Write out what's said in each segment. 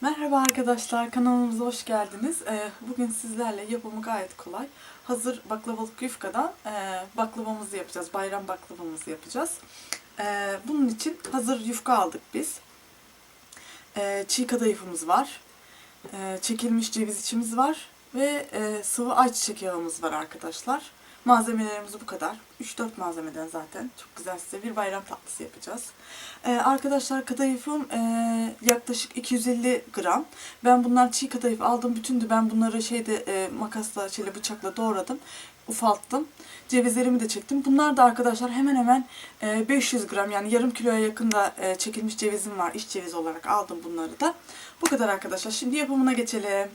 Merhaba arkadaşlar, kanalımıza hoş geldiniz. Ee, Bugün sizlerle yapımı gayet kolay. Hazır baklavalık yufkadan e, baklavamızı yapacağız, bayram baklavamızı yapacağız. Ee, Bunun için hazır yufka aldık biz. Ee, Çiğ kadayıfımız var, Ee, çekilmiş ceviz içimiz var ve e, sıvı ayçiçek yağımız var arkadaşlar. Malzemelerimiz bu kadar. 3-4 malzemeden zaten. Çok güzel size bir bayram tatlısı yapacağız. Ee, arkadaşlar kadayıfım e, yaklaşık 250 gram. Ben bunlar çiğ kadayıf aldım. Bütündü. Ben bunları şeyde e, makasla, şeyle bıçakla doğradım. Ufalttım. Cevizlerimi de çektim. Bunlar da arkadaşlar hemen hemen e, 500 gram yani yarım kiloya yakın da e, çekilmiş cevizim var. İç ceviz olarak aldım bunları da. Bu kadar arkadaşlar. Şimdi yapımına geçelim.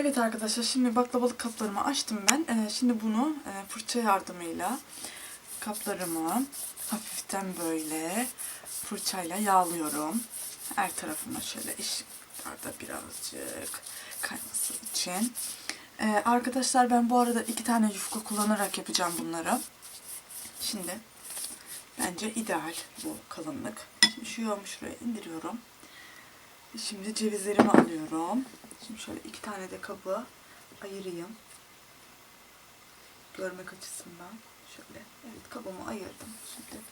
Evet arkadaşlar şimdi baklavalık kaplarımı açtım ben. Ee, şimdi bunu e, fırça yardımıyla kaplarımı hafiften böyle fırçayla yağlıyorum. Her tarafına şöyle ışıklarda birazcık kayması için. Ee, arkadaşlar ben bu arada iki tane yufka kullanarak yapacağım bunları. Şimdi bence ideal bu kalınlık. Şimdi şu yağımı şuraya indiriyorum. Şimdi cevizlerimi alıyorum. Şimdi şöyle iki tane de kabı ayırayım. Görmek açısından. Şöyle. Evet kabımı ayırdım. Şimdi,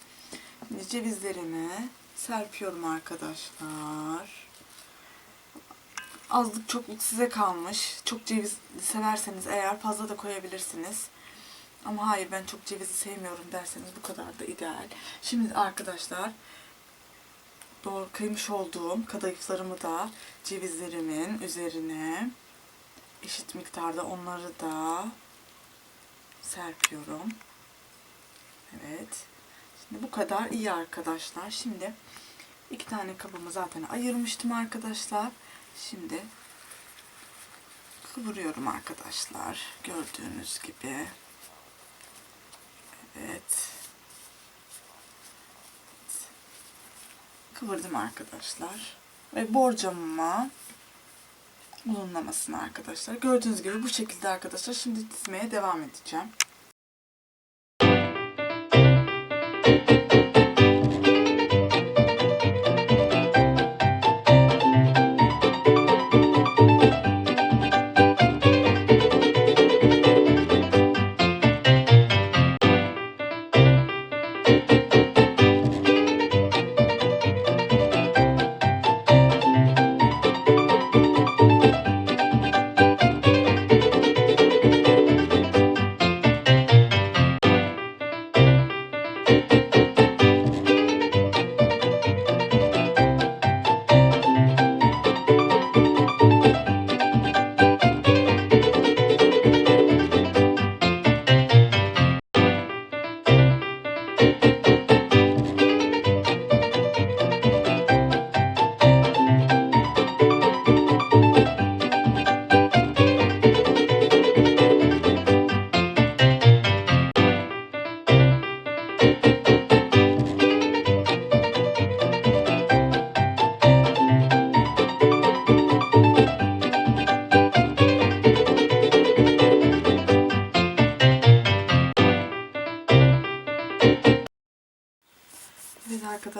şimdi cevizlerimi serpiyorum arkadaşlar. Azlık çokluk size kalmış. Çok ceviz severseniz eğer fazla da koyabilirsiniz. Ama hayır ben çok cevizi sevmiyorum derseniz bu kadar da ideal. Şimdi arkadaşlar doğru kıymış olduğum kadayıflarımı da cevizlerimin üzerine eşit miktarda onları da serpiyorum. Evet. Şimdi bu kadar iyi arkadaşlar. Şimdi iki tane kabımı zaten ayırmıştım arkadaşlar. Şimdi kıvırıyorum arkadaşlar. Gördüğünüz gibi. Evet. Kıvırdım arkadaşlar. Ve borcamıma uzunlamasını arkadaşlar. Gördüğünüz gibi bu şekilde arkadaşlar. Şimdi dizmeye devam edeceğim.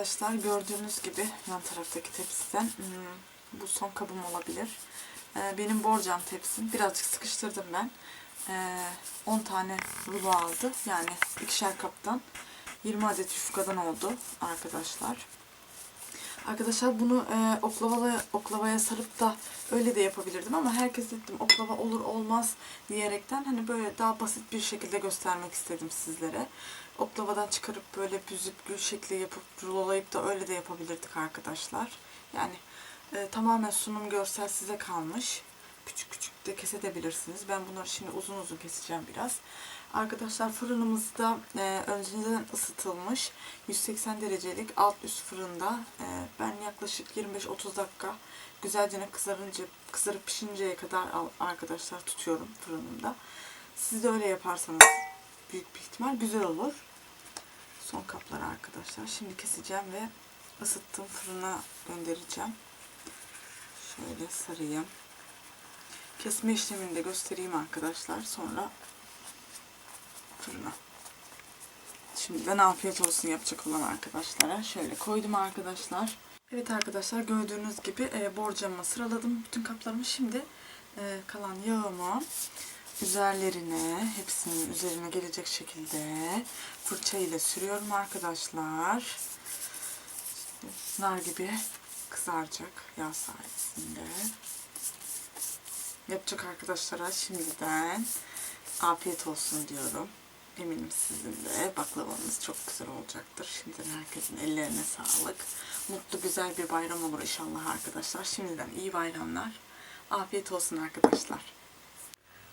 Arkadaşlar gördüğünüz gibi yan taraftaki tepsiden hmm, bu son kabım olabilir. Ee, benim borcam tepsim. Birazcık sıkıştırdım ben. Ee, 10 tane rulo aldı. Yani ikişer kaptan 20 adet yufkadan oldu arkadaşlar. Arkadaşlar bunu e, oklavaya, oklavaya sarıp da öyle de yapabilirdim ama herkes dedim oklava olur olmaz diyerekten hani böyle daha basit bir şekilde göstermek istedim sizlere. Oklavadan çıkarıp böyle büzüp gül şekli yapıp rulolayıp da öyle de yapabilirdik arkadaşlar. Yani e, tamamen sunum görsel size kalmış. Küçük küçük de kesebilirsiniz. Ben bunları şimdi uzun uzun keseceğim biraz. Arkadaşlar fırınımızda e, önceden ısıtılmış 180 derecelik alt üst fırında e, ben yaklaşık 25-30 dakika güzelce kızarınca kızarıp pişinceye kadar arkadaşlar tutuyorum fırınımda. Siz de öyle yaparsanız büyük bir ihtimal güzel olur. Son kaplar arkadaşlar. Şimdi keseceğim ve ısıttığım fırına göndereceğim. Şöyle sarayım. Kesme işlemini de göstereyim arkadaşlar. Sonra fırına. Şimdiden afiyet olsun yapacak olan arkadaşlara. Şöyle koydum arkadaşlar. Evet arkadaşlar gördüğünüz gibi e, borcamıma sıraladım bütün kaplarımı. Şimdi e, kalan yağımı üzerlerine, hepsinin üzerine gelecek şekilde fırça ile sürüyorum arkadaşlar. Nar gibi kızaracak yağ sayesinde. Yapacak arkadaşlara şimdiden afiyet olsun diyorum. Eminim sizin de baklavanız çok güzel olacaktır. Şimdiden herkesin ellerine sağlık. Mutlu güzel bir bayram olur inşallah arkadaşlar. Şimdiden iyi bayramlar. Afiyet olsun arkadaşlar.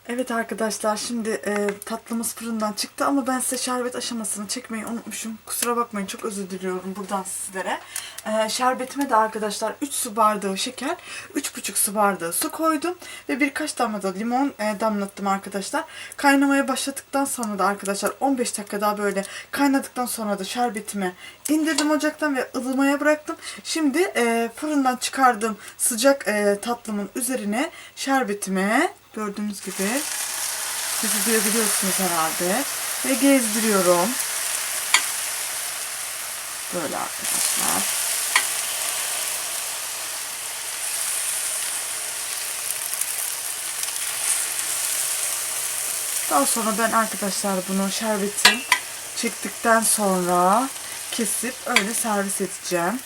Evet arkadaşlar şimdi e, tatlımız fırından çıktı ama ben size şerbet aşamasını çekmeyi unutmuşum. Kusura bakmayın çok özür diliyorum buradan sizlere. E, şerbetime de arkadaşlar 3 su bardağı şeker, 3,5 su bardağı su koydum ve birkaç damla da limon e, damlattım arkadaşlar. Kaynamaya başladıktan sonra da arkadaşlar 15 dakika daha böyle kaynadıktan sonra da şerbetimi indirdim ocaktan ve ılımaya bıraktım. Şimdi e, fırından çıkardığım sıcak e, tatlımın üzerine şerbetime gördüğünüz gibi sizi duyabiliyorsunuz herhalde ve gezdiriyorum. Böyle arkadaşlar. Daha sonra ben arkadaşlar bunu şerbeti çektikten sonra kesip öyle servis edeceğim.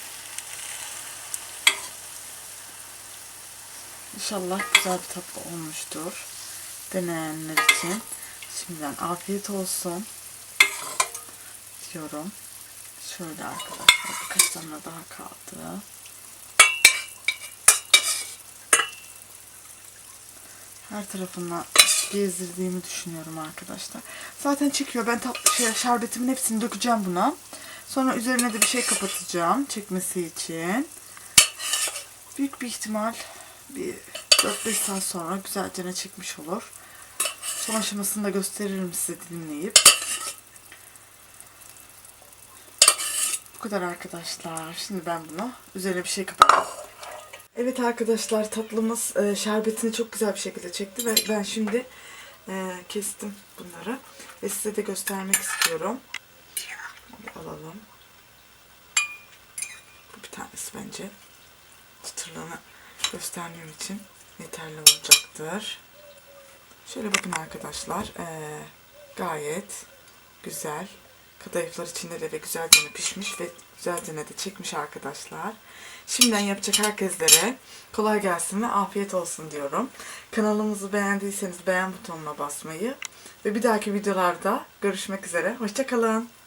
İnşallah güzel bir tatlı olmuştur. Deneyenler için. Şimdiden afiyet olsun. Diyorum. Şöyle arkadaşlar birkaç tane daha kaldı. Her tarafına gezdirdiğimi düşünüyorum arkadaşlar. Zaten çekiyor. Ben tatlı şey, şerbetimin hepsini dökeceğim buna. Sonra üzerine de bir şey kapatacağım çekmesi için. Büyük bir ihtimal bir 4-5 saat sonra güzelce çekmiş olur. Son aşamasını da gösteririm size dinleyip. Bu kadar arkadaşlar. Şimdi ben bunu üzerine bir şey kapatıyorum. Evet arkadaşlar tatlımız e, şerbetini çok güzel bir şekilde çekti ve ben şimdi e, kestim bunları ve size de göstermek istiyorum. Hadi alalım. Bu bir tanesi bence. Çıtırlığını göstermem için yeterli olacaktır. Şöyle bakın arkadaşlar. Ee, gayet güzel. Kadayıflar içinde de ve güzelce pişmiş ve güzelce de çekmiş arkadaşlar. Şimdiden yapacak herkeslere kolay gelsin ve afiyet olsun diyorum. Kanalımızı beğendiyseniz beğen butonuna basmayı ve bir dahaki videolarda görüşmek üzere. Hoşçakalın.